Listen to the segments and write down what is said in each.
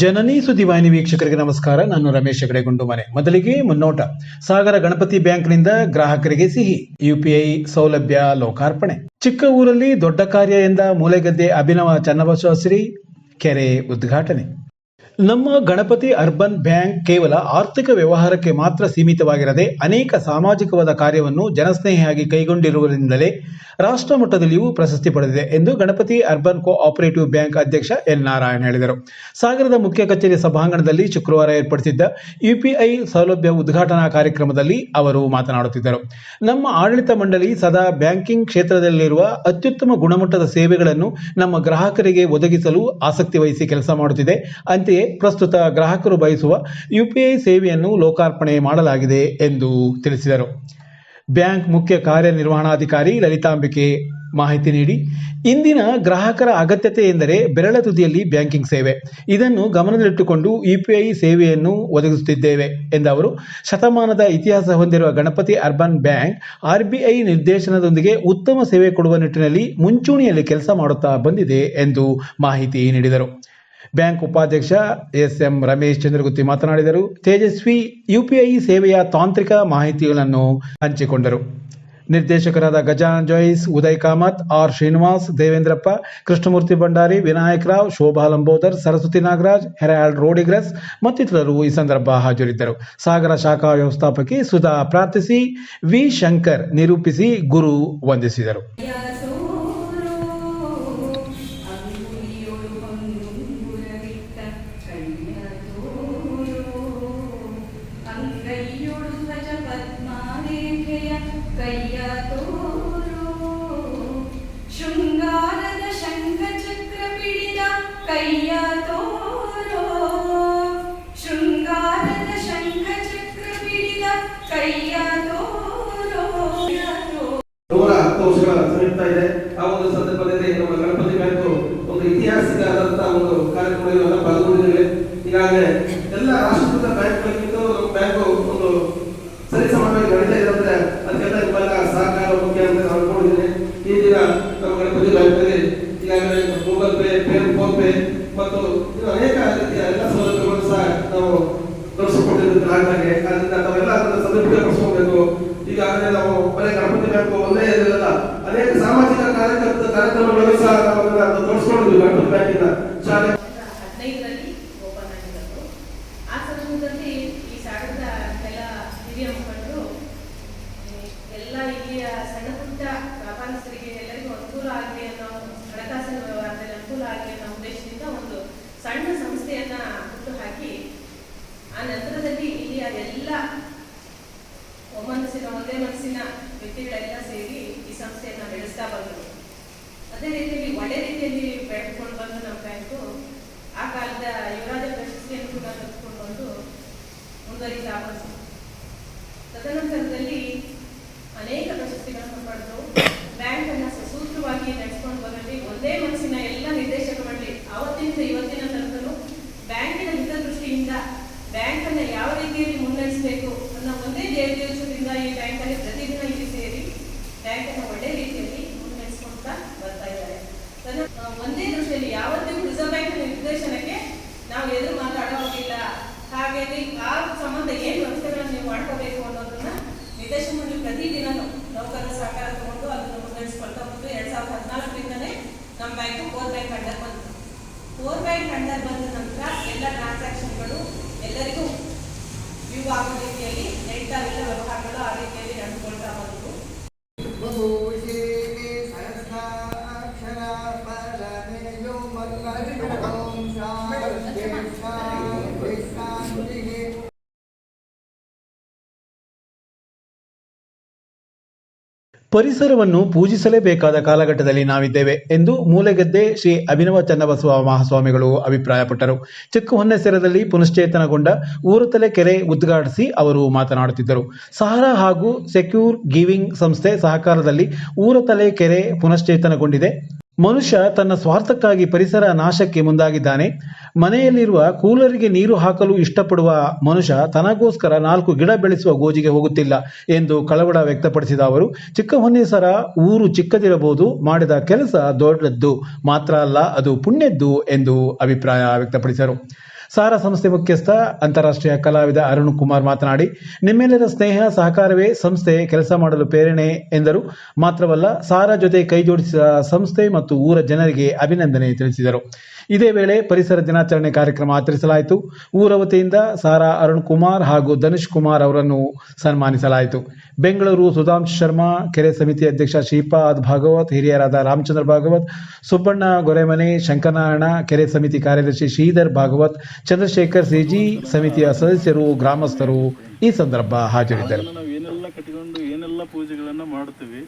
ಜನನಿ ಸುದ್ದಿವಾಹಿನಿ ವೀಕ್ಷಕರಿಗೆ ನಮಸ್ಕಾರ. ನಾನು ರಮೇಶ್ ಹೆಗಡೆ ಗುಂಡುಮನೆ ಮೊದಲಿಗೆ ಮುನ್ನೋಟ. ಸಾಗರ ಗಣಪತಿ ಬ್ಯಾಂಕ್ನಿಂದ ಗ್ರಾಹಕರಿಗೆ ಸಿಹಿ. ಯುಪಿಐ ಸೌಲಭ್ಯ ಲೋಕಾರ್ಪಣೆ. ಚಿಕ್ಕ ಊರಲ್ಲಿ ದೊಡ್ಡ ಕಾರ್ಯ ಎಂದ ಮೂಲೆಗದ್ದೆ ಅಭಿನವ ಚನ್ನಬಸವಶ್ರೀ ಕೆರೆ ಉದ್ಘಾಟನೆ. ನಮ್ಮ ಗಣಪತಿ ಅರ್ಬನ್ ಬ್ಯಾಂಕ್ ಕೇವಲ ಆರ್ಥಿಕ ವ್ಯವಹಾರಕ್ಕೆ ಮಾತ್ರ ಸೀಮಿತವಾಗಿರದೆ ಅನೇಕ ಸಾಮಾಜಿಕವಾದ ಕಾರ್ಯವನ್ನು ಜನಸ್ನೇಹಿಯಾಗಿ ಕೈಗೊಂಡಿರುವುದರಿಂದಲೇ ರಾಷ್ಟ್ರ ಮಟ್ಟದಲ್ಲಿಯೂ ಪ್ರಶಸ್ತಿ ಪಡೆದಿದೆ ಎಂದು Ganapati urban cooperative bank ಅಧ್ಯಕ್ಷ ಎನ್ ನಾರಾಯಣ್ ಹೇಳಿದರು. ಸಾಗರದ ಮುಖ್ಯ ಕಚೇರಿ ಸಭಾಂಗಣದಲ್ಲಿ ಶುಕ್ರವಾರ ಏರ್ಪಡಿಸಿದ್ದ ಯುಪಿಐ ಸೌಲಭ್ಯ ಉದ್ಘಾಟನಾ ಕಾರ್ಯಕ್ರಮದಲ್ಲಿ ಅವರು ಮಾತನಾಡುತ್ತಿದ್ದರು. ನಮ್ಮ ಆಡಳಿತ ಮಂಡಳಿ ಸದಾ ಬ್ಯಾಂಕಿಂಗ್ ಕ್ಷೇತ್ರದಲ್ಲಿರುವ ಅತ್ಯುತ್ತಮ ಗುಣಮಟ್ಟದ ಸೇವೆಗಳನ್ನು ನಮ್ಮ ಗ್ರಾಹಕರಿಗೆ ಒದಗಿಸಲು ಆಸಕ್ತಿ ವಹಿಸಿ ಕೆಲಸ ಮಾಡುತ್ತಿದೆ. ಅಂತೆಯೇ ಪ್ರಸ್ತುತ ಗ್ರಾಹಕರು ಬಯಸುವ ಯುಪಿಐ ಸೇವೆಯನ್ನು ಲೋಕಾರ್ಪಣೆ ಮಾಡಲಾಗಿದೆ ಎಂದು ತಿಳಿಸಿದರು. ಬ್ಯಾಂಕ್ ಮುಖ್ಯ ಕಾರ್ಯನಿರ್ವಹಣಾಧಿಕಾರಿ ಲಲಿತಾಂಬಿಕೆ ಮಾಹಿತಿ ನೀಡಿ, ಇಂದಿನ ಗ್ರಾಹಕರ ಅಗತ್ಯತೆ ಎಂದರೆ ಬೆರಳ ತುದಿಯಲ್ಲಿ ಬ್ಯಾಂಕಿಂಗ್ ಸೇವೆ. ಇದನ್ನು ಗಮನದಲ್ಲಿಟ್ಟುಕೊಂಡು ಯುಪಿಐ ಸೇವೆಯನ್ನು ಒದಗಿಸುತ್ತಿದ್ದೇವೆ ಎಂದ ಅವರು, ಶತಮಾನದ ಇತಿಹಾಸ ಹೊಂದಿರುವ ಗಣಪತಿ ಅರ್ಬನ್ ಬ್ಯಾಂಕ್ ಆರ್ಬಿಐ ನಿರ್ದೇಶನದೊಂದಿಗೆ ಉತ್ತಮ ಸೇವೆ ಕೊಡುವ ನಿಟ್ಟಿನಲ್ಲಿ ಮುಂಚೂಣಿಯಲ್ಲಿ ಕೆಲಸ ಮಾಡುತ್ತಾ ಬಂದಿದೆ ಎಂದು ಮಾಹಿತಿ ನೀಡಿದರು. ಬ್ಯಾಂಕ್ ಉಪಾಧ್ಯಕ್ಷ ಎಸ್ ಎಂ ರಮೇಶ್ ಚಂದ್ರಗುತ್ತಿ ಮಾತನಾಡಿದರು. ತೇಜಸ್ವಿ ಯುಪಿಐ ಸೇವೆಯ ತಾಂತ್ರಿಕ ಮಾಹಿತಿಗಳನ್ನು ಹಂಚಿಕೊಂಡರು. ನಿರ್ದೇಶಕರಾದ ಗಜಾನ್ ಜಾಯಿಸ್, Uday Kamath, R Srinivas, Devendrappa, Krishnamurthy Bhandari, Vinayak Rao, Shobha Lambodar, Saraswati Nagaraj, Harold Rodrigues ಮತ್ತಿತರರು ಈ ಸಂದರ್ಭ ಹಾಜರಿದ್ದರು. ಸಾಗರ ಶಾಖಾ ವ್ಯವಸ್ಥಾಪಕಿ ಸುಧಾ ಪ್ರಾರ್ಥಿಸಿ, ವಿ ಶಂಕರ್ ನಿರೂಪಿಸಿ ಗುರು ವಂದಿಸಿದರು. ಇದೆ ಆ ಒಂದು ಸಂದರ್ಭದಲ್ಲಿ ನಮ್ಮ ಗಣಪತಿ ಬ್ಯಾಂಕು ಒಂದು ಐತಿಹಾಸಿಕ ಆದಂತಹ ಒಂದು ಕಾರ್ಯಕ್ರಮ ಪಾಲ್ಗೊಂಡಿದ್ದೇವೆ. ಈಗಾಗಲೇ ಎಲ್ಲ ರಾಷ್ಟ್ರೀಕೃತ ಬ್ಯಾಂಕ್ಗಳಿಗಿಂತ ನಮ್ಮ ಬ್ಯಾಂಕು ಒಂದು ಸರಿಸಮವಾಗಿ ನಡೀತಾ ಇದೆ ಅಂದ್ರೆ ಅದಕ್ಕೆಲ್ಲ ನಿಮ್ಮೆಲ್ಲ ಸಹಕಾರ ಮುಖ್ಯ ಅಂತ ನಾನು ಅನ್ಕೊಂಡಿದ್ದೇನೆ ಈ ದಿನ ನಮ್ಮ ಗಣಪತಿ ಬ್ಯಾಂಕಲ್ಲಿ ಈಗಾಗಲೇ Google Pay pay PhonePe ಮತ್ತು ಅನೇಕ ರೀತಿಯ ಎಲ್ಲ ಸೌಲಭ್ಯಗಳು ಸಹ ನಾವು ಗ್ರಾಹಕರಿಗೆ ಅದರಿಂದ ನಾವೆಲ್ಲ ಅದನ್ನು ಸದುಪಯೋಗ ಪಡಿಸ್ಕೋಬೇಕು ಈಗಾಗಲೇ ನಾವು ಬರೀ ಗಣಪತಿ ಬ್ಯಾಂಕು ಒಂದೇ ಕಾರ್ಯಕರ್ತ ಕಾರ್ಯಕ್ರಮಗಳು ಸಹ ನಾವು ಅದನ್ನ ತೋರಿಸ್ಕೊಂಡಿದ್ವಿ. ಗಣಪತಿ ಬ್ಯಾಂಕಿನ ಶಾಲೆ. ಓಪನ್ ಆಗಿರೋದು. ಆ ಸಂದರ್ಭದಲ್ಲಿ ಈ ಸಾಗರದ ಎಲ್ಲಾ ಹಿರಿಯ ಮುಖಂಡರು ಎಲ್ಲ ಇಲ್ಲಿಯ ಸಣ್ಣ ಪುಟ್ಟ ವ್ಯಾಪಾರಸ್ಥರಿಗೆ ಎಲ್ಲರಿಗೂ ಅನುಕೂಲ ಆಗಲಿ ಅನ್ನೋ ಹಣಕಾಸಿನ ವ್ಯವಹಾರದಲ್ಲಿ ಅನುಕೂಲ ಆಗಲಿ ಅನ್ನೋ ಉದ್ದೇಶದಿಂದ ಒಂದು ಸಣ್ಣ ಸಂಸ್ಥೆಯನ್ನ ಹುಟ್ಟು ಹಾಕಿ, ಆ ನಂತರದಲ್ಲಿ ಇಲ್ಲಿಯ ಎಲ್ಲ ಒಮ್ಮನಸ್ಸಿನ, ಒಂದೇ ಮನಸ್ಸಿನ ವ್ಯಕ್ತಿಗಳೆಲ್ಲ ಸೇರಿ ಈ ಸಂಸ್ಥೆಯನ್ನ ಬೆಳೆಸ್ತಾ ಬಂದರು. ಅದೇ ರೀತಿಯಲ್ಲಿ ಒಳ್ಳೆ ರೀತಿಯಲ್ಲಿ ಬೆಳೆದುಕೊಂಡು ಬಂದು ನಮ್ಮ ಬ್ಯಾಂಕು ಆ ಕಾಲದ ಯುವರಾಜ ಪ್ರಶಸ್ತಿಯನ್ನು ಕೂಡ ತೆಗೆದುಕೊಂಡು ಬಂದು ಮುಂದುವರಿತಾ ಬಂತು. ತದನಂತರದಲ್ಲಿ ಅನೇಕ ಪ್ರಶಸ್ತಿಗಳನ್ನು ಪಡೆದು ಬ್ಯಾಂಕ್ ಅನ್ನ ಸುಸೂತ್ರವಾಗಿ ನಡೆಸಿಕೊಂಡು ಬರಲಿ ಒಂದೇ ಮನಸ್ಸಿನ ಎಲ್ಲ ನಿರ್ದೇಶಕ ಮಂಡಳಿ ಆವತ್ತಿನಿಂದ ಇವತ್ತಿನ ತನಕನೂ ಬ್ಯಾಂಕಿನ ಹಿತದೃಷ್ಟಿಯಿಂದ ಬ್ಯಾಂಕ್ ಅನ್ನ ಯಾವ ರೀತಿಯಲ್ಲಿ ಮುನ್ನಡೆಸಬೇಕು ಅನ್ನೋ ಒಂದೇ ಧ್ಯೇಯೋದ್ದೇಶದಿಂದ ಈ ಬ್ಯಾಂಕ್ ಅಲ್ಲಿ ಪ್ರತಿದಿನ ಇಲ್ಲಿ ಸೇರಿ ಬ್ಯಾಂಕ್ ಅನ್ನ ಒಳ್ಳೆ ರೀತಿಯಲ್ಲಿ ಮುನ್ನಡೆಸ್ಕೊಂತಾ ಬರ್ತಾ ಇದ್ದಾರೆ ತನ್ನ ಆ, ಒಂದೇ ದೃಷ್ಟಿಯಲ್ಲಿ ಯಾವತ್ತಿಗೂ ರಿಸರ್ವ್ ಬ್ಯಾಂಕ್ ನಿರ್ದೇಶನಕ್ಕೆ ನಾವು ಎದುರು ಮಾತಾಡೋದಿಲ್ಲ ಹಾಗಾಗಿ ಆ ಸಂಬಂಧ ಏನು ವ್ಯವಸ್ಥೆಗಳನ್ನು ನೀವು ಮಾಡ್ಕೋಬೇಕು ಅನ್ನೋದನ್ನ ನಿರ್ದೇಶನ ಮಂಡಳಿ ಪ್ರತಿದಿನನೂ ನೌಕರರ ಸಹಕಾರ ತಗೊಂಡು ಅದನ್ನು ಮುನ್ನಡೆಸ್ಕೊಳ್ತಾ ಬಂದು ಎರಡ್ ಸಾವಿರದ ಹದಿನಾಲ್ಕರಿಂದನೇ ನಮ್ಮ ಬ್ಯಾಂಕು ಕೋರ್ ಬ್ಯಾಂಕ್ ಅಂಡರ್ ಬಂತು ಕೋರ್ ಬ್ಯಾಂಕ್ ಅಂಡರ್ ಬಂದ ನಂತರ ಎಲ್ಲ ಟ್ರಾನ್ಸಾಕ್ಷನ್ಗಳು ಎಲ್ಲರಿಗೂ ವ್ಯೂ ಆಗೋ ರೀತಿಯಲ್ಲಿ ನಡೀತಾ ಎಲ್ಲ ವ್ಯವಹಾರಗಳು ಆ ರೀತಿಯಲ್ಲಿ ನಡೆದುಕೊಳ್ತಾ ಬಂತು ಬಹುಶೇನೆ ಸಹಸ್ರಾಕ್ಷರ ಪರಮೆಯೋ ಮಲ್ಲೋಂ ಶಾಂತಿ ಶಾಂತಿ ಶಾಂತಿಗೆ ಪರಿಸರವನ್ನು ಪೂಜಿಸಲೇಬೇಕಾದ ಕಾಲಘಟ್ಟದಲ್ಲಿ ನಾವಿದ್ದೇವೆ ಎಂದು ಮೂಲೆಗದ್ದೆ ಶ್ರೀ ಅಭಿನವ ಚನ್ನಬಸವ ಮಹಾಸ್ವಾಮಿಗಳು ಅಭಿಪ್ರಾಯಪಟ್ಟರು. ಚಿಕ್ಕ ಹೊನ್ನೆಸೆರದಲ್ಲಿ ಪುನಶ್ಚೇತನಗೊಂಡ ಊರುತಲೆ ಕೆರೆ ಉದ್ಘಾಟಿಸಿ ಅವರು ಮಾತನಾಡುತ್ತಿದ್ದರು. ಸಹಾರ ಹಾಗೂ ಸೆಕ್ಯೂರ್ ಗಿವಿಂಗ್ ಸಂಸ್ಥೆ ಸಹಕಾರದಲ್ಲಿ ಊರತಲೆ ಕೆರೆ ಪುನಶ್ಚೇತನಗೊಂಡಿದೆ. ಮನುಷ್ಯ ತನ್ನ ಸ್ವಾರ್ಥಕ್ಕಾಗಿ ಪರಿಸರ ನಾಶಕ್ಕೆ ಮುಂದಾಗಿದ್ದಾನೆ. ಮನೆಯಲ್ಲಿರುವ ಕೂಲರಿಗೆ ನೀರು ಹಾಕಲು ಇಷ್ಟಪಡುವ ಮನುಷ್ಯ ತನಗೋಸ್ಕರ ನಾಲ್ಕು ಗಿಡ ಬೆಳೆಸುವ ಗೋಜಿಗೆ ಹೋಗುತ್ತಿಲ್ಲ ಎಂದು ಕಳವಳ ವ್ಯಕ್ತಪಡಿಸಿದ ಅವರು, ಚಿಕ್ಕ ಹೊನ್ನೇಸರ ಊರು ಚಿಕ್ಕದಿರಬಹುದು, ಮಾಡಿದ ಕೆಲಸ ದೊಡ್ಡದ್ದು ಮಾತ್ರ ಅಲ್ಲ, ಅದು ಪುಣ್ಯದ್ದು ಎಂದು ಅಭಿಪ್ರಾಯ ವ್ಯಕ್ತಪಡಿಸಿದರು. ಸಾರಾ ಸಂಸ್ಥೆ ಮುಖ್ಯಸ್ಥ ಅಂತಾರಾಷ್ಟ್ರೀಯ ಕಲಾವಿದ ಅರುಣ್ ಕುಮಾರ್ ಮಾತನಾಡಿ, ನಿಮ್ಮೆಲ್ಲರ ಸ್ನೇಹ, ಸಹಕಾರವೇ ಸಂಸ್ಥೆ ಕೆಲಸ ಮಾಡಲು ಪ್ರೇರಣೆ ಎಂದರು. ಮಾತ್ರವಲ್ಲ, ಸಾರಾ ಜೊತೆ ಕೈಜೋಡಿಸಿದ ಸಂಸ್ಥೆ ಮತ್ತು ಊರ ಜನರಿಗೆ ಅಭಿನಂದನೆ ತಿಳಿಸಿದರು. ಇದೇ ವೇಳೆ ಪರಿಸರ ದಿನಾಚರಣೆ ಕಾರ್ಯಕ್ರಮ ಆಚರಿಸಲಾಯಿತು. ಊರ ವತಿಯಿಂದ ಸಾರಾ ಅರುಣ್ ಕುಮಾರ್ ಹಾಗೂ ಧನುಷ್ ಕುಮಾರ್ ಅವರನ್ನು ಸನ್ಮಾನಿಸಲಾಯಿತು. ಬೆಂಗಳೂರು ಸುಧಾಂಶ್ ಶರ್ಮಾ, ಕೆರೆ ಸಮಿತಿ ಅಧ್ಯಕ್ಷ ಶ್ರೀಪಾದ್ ಭಾಗವತ್, ಹಿರಿಯರಾದ ರಾಮಚಂದ್ರ ಭಾಗವತ್, ಸುಬ್ಬಣ್ಣ ಗೊರೆಮನೆ, ಶಂಕರನಾರಾಯಣ, ಕೆರೆ ಸಮಿತಿ ಕಾರ್ಯದರ್ಶಿ ಶ್ರೀಧರ್ ಭಾಗವತ್, ಚಂದ್ರಶೇಖರ್ ಸಿಜಿ ಸಮಿತಿಯ ಸದಸ್ಯರು, ಗ್ರಾಮಸ್ಥರು ಈ ಸಂದರ್ಭ ಹಾಜರಿದ್ದರು. ಪೂಜೆಗಳನ್ನು ಮಾಡ್ತೀವಿ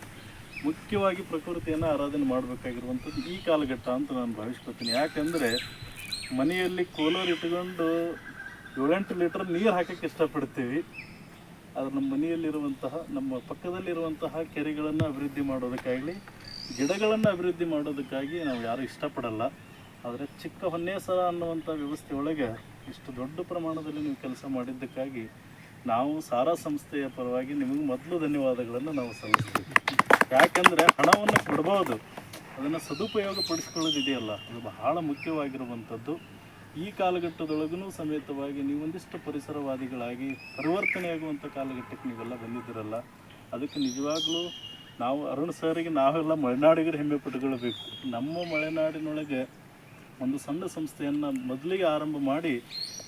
ಮುಖ್ಯವಾಗಿ ಪ್ರಕೃತಿಯನ್ನು ಆರಾಧನೆ ಮಾಡಬೇಕಾಗಿರುವಂಥದ್ದು ಈ ಕಾಲಘಟ್ಟ ಅಂತ ನಾನು ಭಾವಿಸ್ಕೊತೀನಿ ಯಾಕಂದರೆ ಮನೆಯಲ್ಲಿ ಕೋಲರ್ ಇಟ್ಕೊಂಡು ಏಳೆಂಟು ಲೀಟರ್ ನೀರು ಹಾಕಕ್ಕೆ ಇಷ್ಟಪಡ್ತೀವಿ. ಆದರೆ ನಮ್ಮ ಮನೆಯಲ್ಲಿರುವಂತಹ, ನಮ್ಮ ಪಕ್ಕದಲ್ಲಿರುವಂತಹ ಕೆರೆಗಳನ್ನು ಅಭಿವೃದ್ಧಿ ಮಾಡೋದಕ್ಕಾಗಲಿ, ಗಿಡಗಳನ್ನು ಅಭಿವೃದ್ಧಿ ಮಾಡೋದಕ್ಕಾಗಿ ನಾವು ಯಾರೂ ಇಷ್ಟಪಡಲ್ಲ. ಆದರೆ ಚಿಕ್ಕ ಹೊನ್ನೇಸರ ಅನ್ನುವಂಥ ವ್ಯವಸ್ಥೆ ಒಳಗೆ ಇಷ್ಟು ದೊಡ್ಡ ಪ್ರಮಾಣದಲ್ಲಿ ನೀವು ಕೆಲಸ ಮಾಡಿದ್ದಕ್ಕಾಗಿ ನಾವು ಸಾರಾ ಸಂಸ್ಥೆಯ ಪರವಾಗಿ ನಿಮಗೆ ಮೊದಲು ಧನ್ಯವಾದಗಳನ್ನು ನಾವು ಸಲ್ಲಿಸ್ತೀವಿ. ಯಾಕಂದರೆ ಹಣವನ್ನು ಕೊಡ್ಬೋದು. ಅದನ್ನು ಸದುಪಯೋಗ ಪಡಿಸ್ಕೊಳ್ಳೋದಿದೆಯಲ್ಲ ಅದು ಬಹಳ ಮುಖ್ಯವಾಗಿರುವಂಥದ್ದು. ಈ ಕಾಲಘಟ್ಟದೊಳಗೂ ಸಮೇತವಾಗಿ ನೀವು ಒಂದಿಷ್ಟು ಪರಿಸರವಾದಿಗಳಾಗಿ ಪರಿವರ್ತನೆಯಾಗುವಂಥ ಕಾಲಘಟ್ಟಕ್ಕೆ ನೀವೆಲ್ಲ ಬಂದಿದ್ದೀರಲ್ಲ, ಅದಕ್ಕೆ ನಿಜವಾಗ್ಲೂ ನಾವು ಅರುಣ್ ಸರಿಗೆ ನಾವೆಲ್ಲ ಮಲೆನಾಡಿಗರು ಹೆಮ್ಮೆ ಪಟ್ಟುಕೊಳ್ಬೇಕು ನಮ್ಮ ಮಲೆನಾಡಿನೊಳಗೆ ಒಂದು ಸಣ್ಣ ಸಂಸ್ಥೆಯನ್ನು ಮೊದಲಿಗೆ ಆರಂಭ ಮಾಡಿ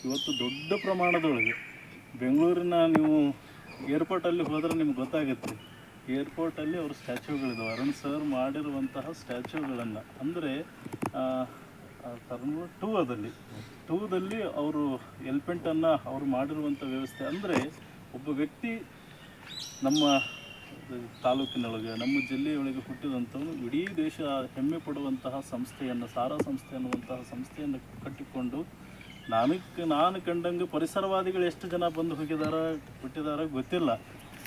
ಇವತ್ತು ದೊಡ್ಡ ಪ್ರಮಾಣದೊಳಗೆ ಬೆಂಗಳೂರಿನ ನೀವು ಏರ್ಪೋರ್ಟಲ್ಲಿ ಹೋದರೆ ನಿಮ್ಗೆ ಗೊತ್ತಾಗುತ್ತೆ. ಏರ್ಪೋರ್ಟಲ್ಲಿ ಅವ್ರ ಸ್ಟ್ಯಾಚ್ಯೂಗಳಿದ್ದಾವೆ ಅರುಣ್ ಸರ್ ಮಾಡಿರುವಂತಹ ಸ್ಟ್ಯಾಚ್ಯೂಗಳನ್ನು ಅಂದರೆ ಟರ್ಮ್ ಟೂ ಅದಲ್ಲಿ. ಟೂದಲ್ಲಿ ಅವರು ಎಲ್ಪೆಂಟನ್ನು ಅವರು ಮಾಡಿರುವಂಥ ವ್ಯವಸ್ಥೆ ಅಂದರೆ ಒಬ್ಬ ವ್ಯಕ್ತಿ ನಮ್ಮ ತಾಲೂಕಿನೊಳಗೆ, ನಮ್ಮ ಜಿಲ್ಲೆಯೊಳಗೆ ಹುಟ್ಟಿದಂಥವನು ಇಡೀ ದೇಶ ಹೆಮ್ಮೆ ಪಡುವಂತಹ ಸಂಸ್ಥೆಯನ್ನು, ಸಾರಾ ಸಂಸ್ಥೆ ಅನ್ನುವಂತಹ ಸಂಸ್ಥೆಯನ್ನು ಕಟ್ಟಿಕೊಂಡು ನನಗೆ ನಾನು ಕಂಡಂಗೆ ಪರಿಸರವಾದಿಗಳು ಎಷ್ಟು ಜನ ಬಂದು ಹೋಗಿದಾರ ಬಿಟ್ಟಿದಾರ ಗೊತ್ತಿಲ್ಲ.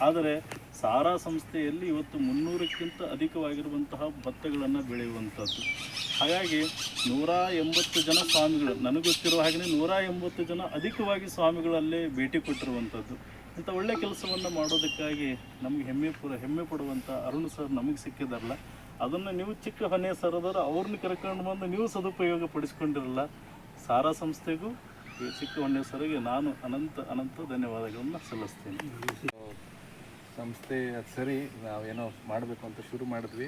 ಆದರೆ ಸಾರಾ ಸಂಸ್ಥೆಯಲ್ಲಿ ಇವತ್ತು ಮುನ್ನೂರಕ್ಕಿಂತ ಅಧಿಕವಾಗಿರುವಂತಹ ಭತ್ತಗಳನ್ನು ಬೆಳೆಯುವಂಥದ್ದು. ಹಾಗಾಗಿ ನೂರ ಎಂಬತ್ತು ಜನ ಸ್ವಾಮಿಗಳು, ನನಗೆ ಗೊತ್ತಿರುವ ಹಾಗೆಯೇ ನೂರ ಎಂಬತ್ತು ಜನ ಅಧಿಕವಾಗಿ ಸ್ವಾಮಿಗಳಲ್ಲೇ ಭೇಟಿ ಕೊಟ್ಟಿರುವಂಥದ್ದು. ಇಂಥ ಒಳ್ಳೆ ಕೆಲಸವನ್ನು ಮಾಡೋದಕ್ಕಾಗಿ ನಮಗೆ ಹೆಮ್ಮೆ ಪುರ ಹೆಮ್ಮೆ ಪಡುವಂಥ ಅರುಣ್ ಸರ್ ನಮಗೆ ಸಿಕ್ಕಿದಾರಲ್ಲ, ಅದನ್ನು ನೀವು ಚಿಕ್ಕ ಹೊನೆ ಸರದವರು ಅವ್ರನ್ನ ಕರ್ಕೊಂಡು ಬಂದು ನೀವು ಸದುಪಯೋಗ ಪಡಿಸ್ಕೊಂಡಿರಲ್ಲ, ಸಾರಾ ಸಂಸ್ಥೆಗೂ ಚಿಕ್ಕ ಹೊನ್ನೆ ಸರಿಗೆ ನಾನು ಅನಂತ ಅನಂತ ಧನ್ಯವಾದಗಳನ್ನು ಸಲ್ಲಿಸ್ತೀನಿ. ಸಂಸ್ಥೆ ಅದು ಸರಿ, ನಾವೇನೋ ಮಾಡಬೇಕು ಅಂತ ಶುರು ಮಾಡಿದ್ವಿ.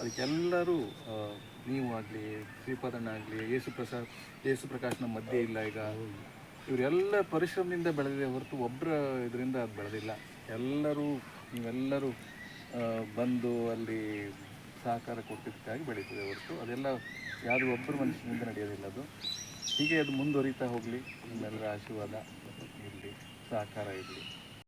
ಅದಕ್ಕೆಲ್ಲರೂ ನೀವು ಆಗಲಿ, ಶ್ರೀಪಾದಣ್ಣ ಆಗಲಿ ಯೇಸು ಪ್ರಸಾದ್ ಯೇಸು ಪ್ರಕಾಶ್ನ ಮಧ್ಯೆ ಇಲ್ಲ ಈಗ. ಇವರೆಲ್ಲ ಪರಿಶ್ರಮದಿಂದ ಬೆಳೆದಿದೆ ಹೊರತು ಒಬ್ಬರ ಇದರಿಂದ ಅದು ಬೆಳೆದಿಲ್ಲ. ಎಲ್ಲರೂ, ನೀವೆಲ್ಲರೂ ಬಂದು ಅಲ್ಲಿ ಸಹಕಾರ ಕೊಟ್ಟಿದ್ದಕ್ಕಾಗಿ ಬೆಳೀತದೆ ಹೊರತು. ಅದೆಲ್ಲ ಯಾರು ಒಬ್ಬರು ಮನುಷ್ಯನಿಂದ ನಡೆಯೋದಿಲ್ಲ ಅದು. ಹೀಗೆ ಅದು ಮುಂದುವರಿತಾ ಹೋಗಲಿ. ನಿಮ್ಮೆಲ್ಲರ ಆಶೀರ್ವಾದ ಇರಲಿ, ಸಹಕಾರ ಇರಲಿ.